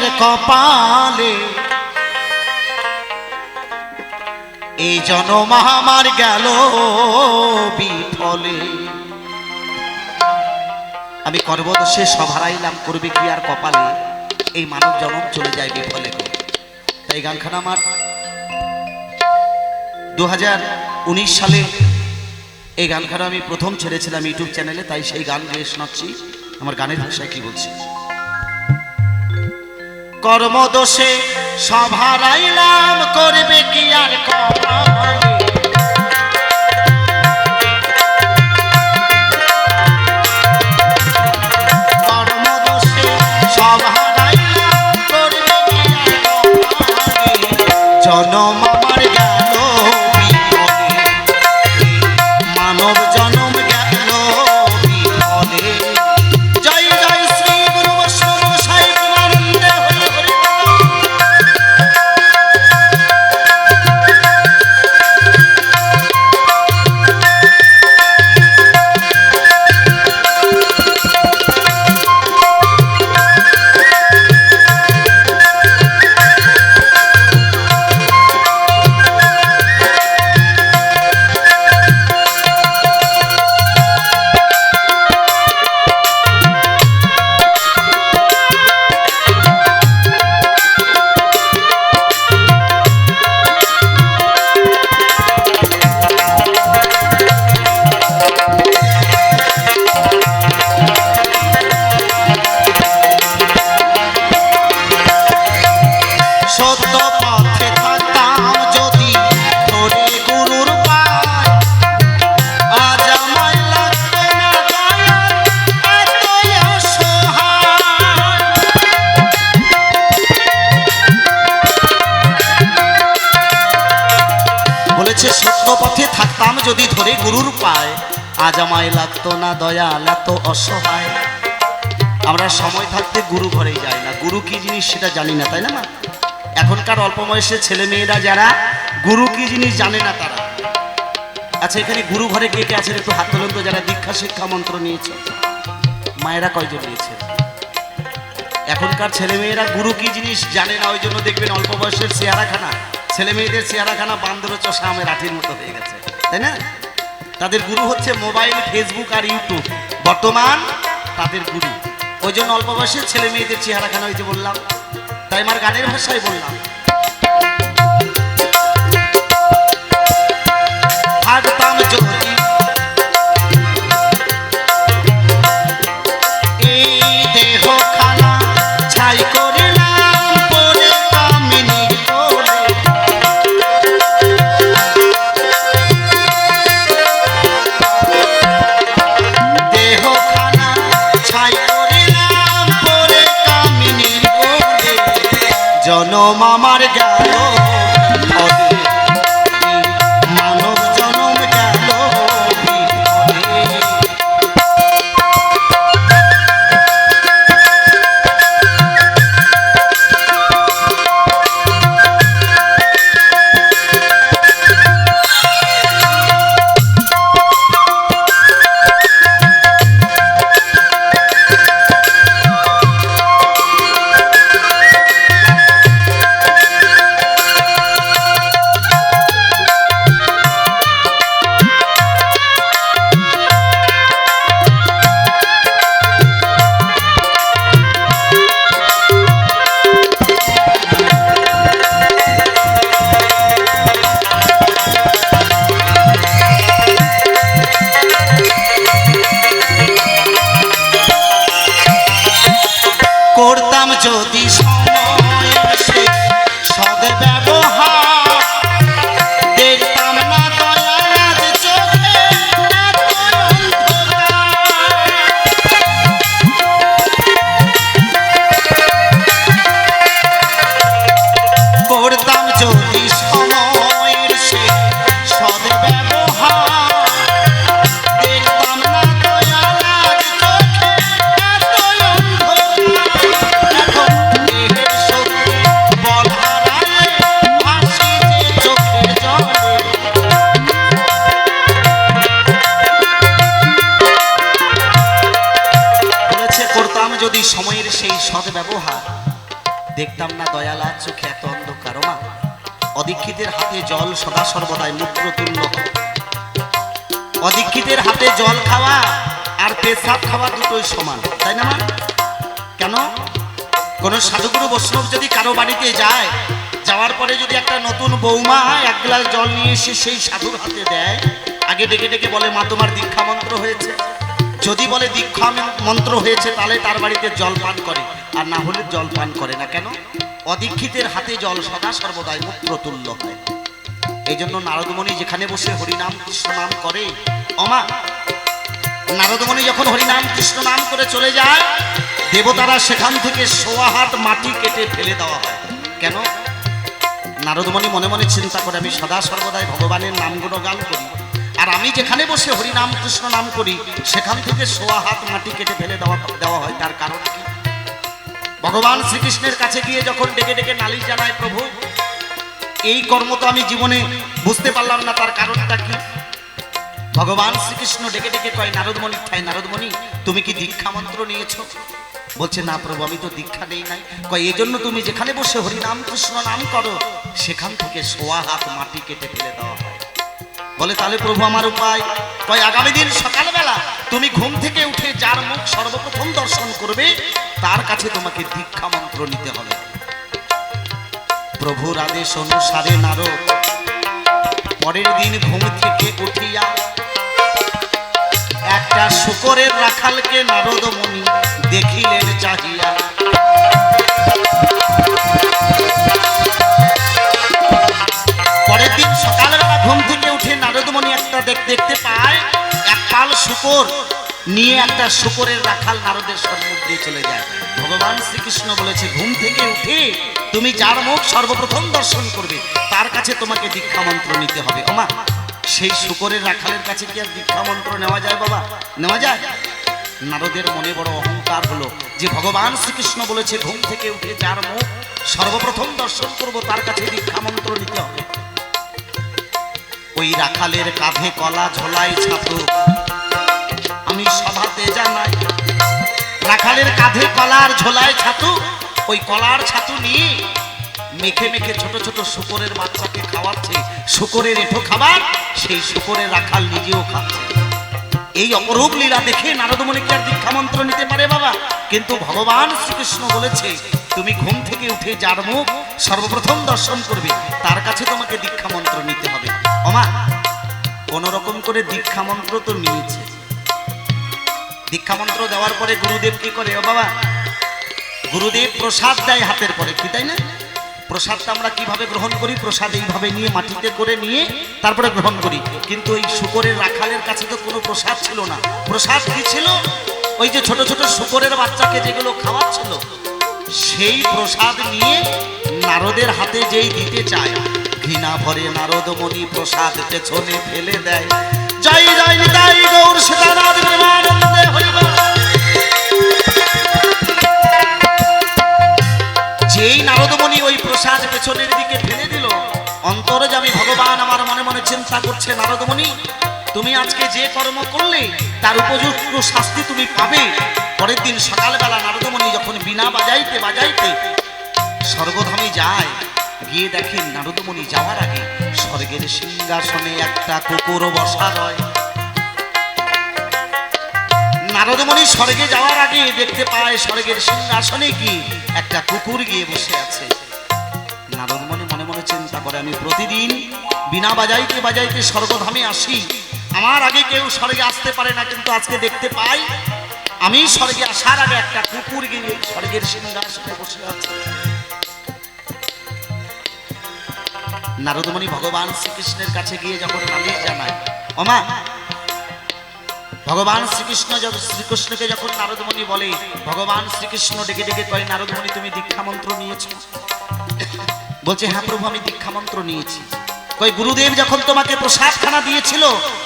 আর কপালে। এই জনম আমার গেল বিফলে। আমি কর্মদোষে সব হারাইলাম করবে কি আর কপালে? এই মানব জনম চলে যায় বিফলে। তাই গানখানা আমার দু হাজার উনিশ সালে এই গানখানা আমি প্রথম ছেড়েছিলাম ইউটিউব চ্যানেলে, তাই সেই গান গেয়ে শোনাচ্ছি। আমার গানের ভাষায় কি বলছি? কর্মদোষে সভারাইলাম করবে কি আর কপালে কর্মদোষে সব হারাইলাম করবে কি আর কপালে জনম আজ লাগতো না দয়াল এত অসহায়। আমরা সময় থাকতে গুরু ঘরেই যাই না। গুরু কি জিনিস সেটা জানি না, তাই না মা? এখনকার অল্প বয়সের ছেলে মেয়েরা যারা গুরু কি জিনিস জানে না তারা। আচ্ছা এখানে গুরু ঘরে কে কে আছেন একটু হাত তোলেন তো, যারা দীক্ষা শিক্ষা মন্ত্র নিয়েছে। মায়েরা কয়জন নিয়েছে এখনকার ছেলে মেয়েরা গুরু কি জিনিস জানে না, ওই জন্য দেখবেন অল্প বয়সের চেহারাখানা ছেলে মেয়েদের চেহারাখানা বান্দর চষা আমের আঠির মতো হয়ে গেছে। তাই না? তাদের গুরু হচ্ছে মোবাইল, ফেসবুক আর ইউটিউব। বর্তমান তাদের গুরু। ওই জন্য অল্প বয়সের ছেলে মেয়েদের চেহারাখানা যে বললাম তাই আমার গানের ভাষায় বললাম। থাকতাম যদি জনম আমার দেখতাম না দয়ালা, চোখে এত অন্ধকার মা অদীক্ষিতের হাতে জল সদা সর্বদাই মূত্র তুল্য অদীক্ষিতের হাতে জল খাওয়া আর পেশাব খাওয়া দুটোই সমান, তাই না মা? কেন? কোন সাধুগুরু বৈষ্ণব যদি কারও বাড়িতে যায়, যাওয়ার পরে যদি একটা নতুন বৌমা এক গ্লাস জল নিয়ে এসে সেই সাধুর হাতে দেয়, আগে ডেকে ডেকে বলে, মা, তোমার দীক্ষা মন্ত্র হয়েছে। যদি বলে দীক্ষা মন্ত্র হয়েছে, তাহলে তার বাড়িতে জল পান করে। আর না হলে জল পান করে না কেন? অদীক্ষিতের হাতে জল সদা সর্বদাই মূত্র তুল্য হয়। এই জন্য নারদমণি যেখানে বসে হরিনাম কৃষ্ণ নাম করে, অমা, নারদমণি যখন হরিনাম কৃষ্ণ নাম করে চলে যায়, দেবতারা সেখান থেকে সোয়া হাত মাটি কেটে ফেলে দেওয়া হয়। কেন? নারদমণি মনে মনে চিন্তা করে, আমি সদা সর্বদাই ভগবানের নাম গান করি। আর আমি যেখানে বসে হরিনাম, কৃষ্ণ নাম করি, সেখান থেকে সোয়া হাত মাটি কেটে ফেলে দেওয়া দেওয়া হয়। তার কারণ কি? ভগবান শ্রীকৃষ্ণের কাছে গিয়ে যখন ডেকে ডেকে নালিশ জানায়, প্রভু, এই কর্ম তো আমি জীবনে বুঝতে পারলাম না, তার কারণটা কি? ভগবান শ্রীকৃষ্ণ ডেকে ডেকে কয়, নারদমণি ঠাই নারদমণি, তুমি কি দীক্ষা মন্ত্র নিয়েছো? বলছে, না প্রভু, আমি তো দীক্ষা নেই নাই। কয় এই জন্য তুমি যেখানে বসে হরিনাম, কৃষ্ণ নাম করো, সেখান থেকে সোয়া হাত মাটি কেটে ফেলে দেওয়া হয়। বলে, তাহলে প্রভু আমার উপায়। কয়, আগামী দিন সকালবেলা তুমি ঘুম থেকে উঠে যার মুখ সর্বপ্রথম দর্শন করবে, তার কাছে তোমাকে দীক্ষা মন্ত্র নিতে হবে। প্রভুর আদেশ অনুসারে নারদ পরের দিন ঘুম থেকে উঠিয়া একটা শুকরের রাখালকে নারদমণি দেখিলেন চাহিয়া। শুকর নিয়ে একটা শুকরের রাখাল নারদের সম্মুখ দিয়ে চলে যায়। ভগবান শ্রীকৃষ্ণ বলেছে, ঘুম থেকে উঠে তুমি যার মুখ সর্বপ্রথম দর্শন করবে, তার কাছে তোমাকে দীক্ষা মন্ত্র নিতে হবে। ওমা, সেই শুকরের রাখালের কাছে কি আর দীক্ষা মন্ত্র নেওয়া যায় বাবা? নেওয়া যায়? নারদের মনে বড় অহংকার হলো যে ভগবান শ্রীকৃষ্ণ বলেছে, ঘুম থেকে উঠে যার মুখ সর্বপ্রথম দর্শন করব, তার কাছে দীক্ষা মন্ত্র নিতে হবে। ওই রাখালের কাঁধে কলা ঝোলাই ছাতু রাখালের কাঁধে কলার ঝোলায় ছাতু, ওই কলার ছাতু নিয়ে মেখে মেখে ছোট ছোট শুকরের বাচ্চাকে খাওয়াচ্ছে। শুকরের এঠো খাবার, সেই শুকরের রাখাল নিজেও খাচ্ছে। এই অপরূপ লীলা দেখে নারদমণি কি আর দীক্ষা মন্ত্র নিতে পারে বাবা। কিন্তু ভগবান শ্রীকৃষ্ণ বলেছে, তুমি ঘুম থেকে উঠে যার মুখ সর্বপ্রথম দর্শন করবে, তার কাছে তোমাকে দীক্ষা মন্ত্র নিতে হবে। অমা কোন রকম করে দীক্ষা মন্ত্র তো নিয়েছে। দীক্ষা মন্ত্র দেওয়ার পরে গুরুদেব কি করে? ও বাবা, গুরুদেব প্রসাদ দেয় হাতের পরে, কি তাই না? প্রসাদটা আমরা কীভাবে গ্রহণ করি? প্রসাদ এইভাবে নিয়ে মাটিতে করে নিয়ে তারপরে গ্রহণ করি। কিন্তু এই শুকরের রাখালের কাছে তো কোনো প্রসাদ ছিল না। প্রসাদ কি ছিল? ওই যে ছোট ছোট শুকরের বাচ্চাকে যেগুলো খাওয়াচ্ছিল, সেই প্রসাদ নিয়ে নারদের হাতে যেই দিতে চায়, ঘৃণা ভরে নারদমণি প্রসাদ পেছনে ফেলে দেয়। জয় জয় নিতাই গৌর হরিবল যেই নারদমণি ওই প্রসাদ পেছনের দিকে ফেলে দিল, অন্তরে আমি ভগবান, আমার মনে মনে চিন্তা করছে, নারদমণি, তুমি আজকে যে কর্ম করলে, তার উপযুক্ত শাস্তি তুমি পাবে। পরের দিন সকালবেলা নারদমণি যখন বিনা বাজাইতে বাজাইতে স্বর্গধামে যায়, গিয়ে দেখেন নারদমণি যাওয়ার আগে স্বর্গের সিংহাসনে একটা কুকুর বসা রয়। নারদমণি স্বর্গে যাওয়ার আগে দেখতে পায় স্বর্গের সিংহাসনে কি একটা কুকুর গিয়ে বসে আছে। নারদমণি মনে মনে চিন্তা করে, আমি প্রতিদিন বিনা বাজাইতে বাজাইতে স্বর্গধামে আসি। আমার আগে কেউ স্বর্গে আসতে পারে না, কিন্তু আজকে দেখতে পাই, আমি স্বর্গে আসার আগে একটা কুকুর গিয়ে স্বর্গের সিংহাসনে বসে আছে। নারদমণি ভগবান শ্রীকৃষ্ণের কাছে গিয়ে যখন নালিশ জানায় অমা ভগবান শ্রীকৃষ্ণ যখন শ্রীকৃষ্ণকে যখন নারদমণি বলে, ভগবান শ্রীকৃষ্ণ ডেকে ডেকে কয়, নারদমণি, তুমি দীক্ষা মন্ত্র নিয়েছো? বলছে হ্যাঁ প্রভু, আমি দীক্ষা মন্ত্র নিয়েছি। কই গুরুদেব যখন তোমাকে প্রসাদ খানা দিয়েছিল,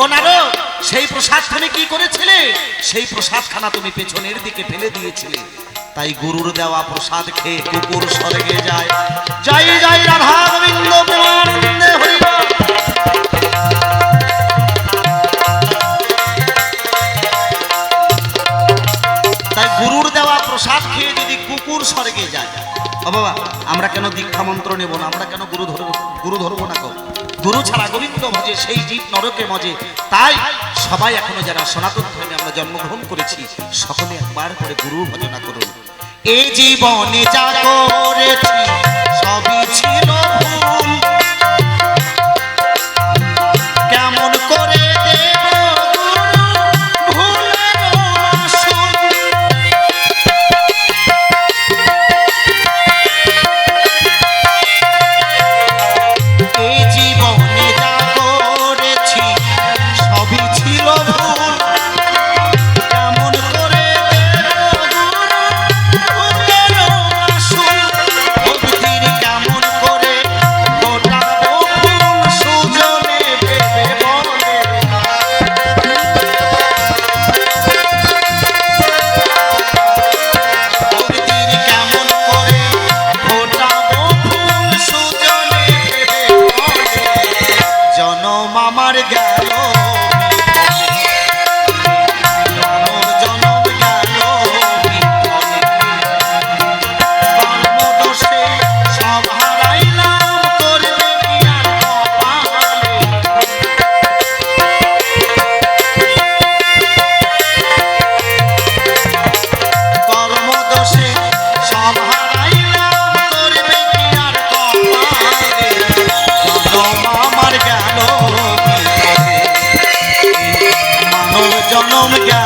ও নারদ, সেই প্রসাদ তুমি কি করেছিলে? সেই প্রসাদ খানা তুমি পেছনের দিকে ফেলে দিয়েছিলে। তাই গুরুর দেওয়া প্রসাদ খেয়ে কুকুর স্বর্গে যায়। জয় জয় রাধা বাবা, আমরা কেন দীক্ষা মন্ত্র নেব না? আমরা কেন গুরু ধরব গুরু ধরবো না গো গুরু ছাড়া গোবিন্দ মজে, সেই জীব নরকে মজে। তাই সবাই এখনও যারা সনাতন ধর্মে আমরা জন্মগ্রহণ করেছি, সকলে একবার করে গুরু ভজনা করুন। এই জীবনে যা করেছি, সবই ছিল মানব জনম গেল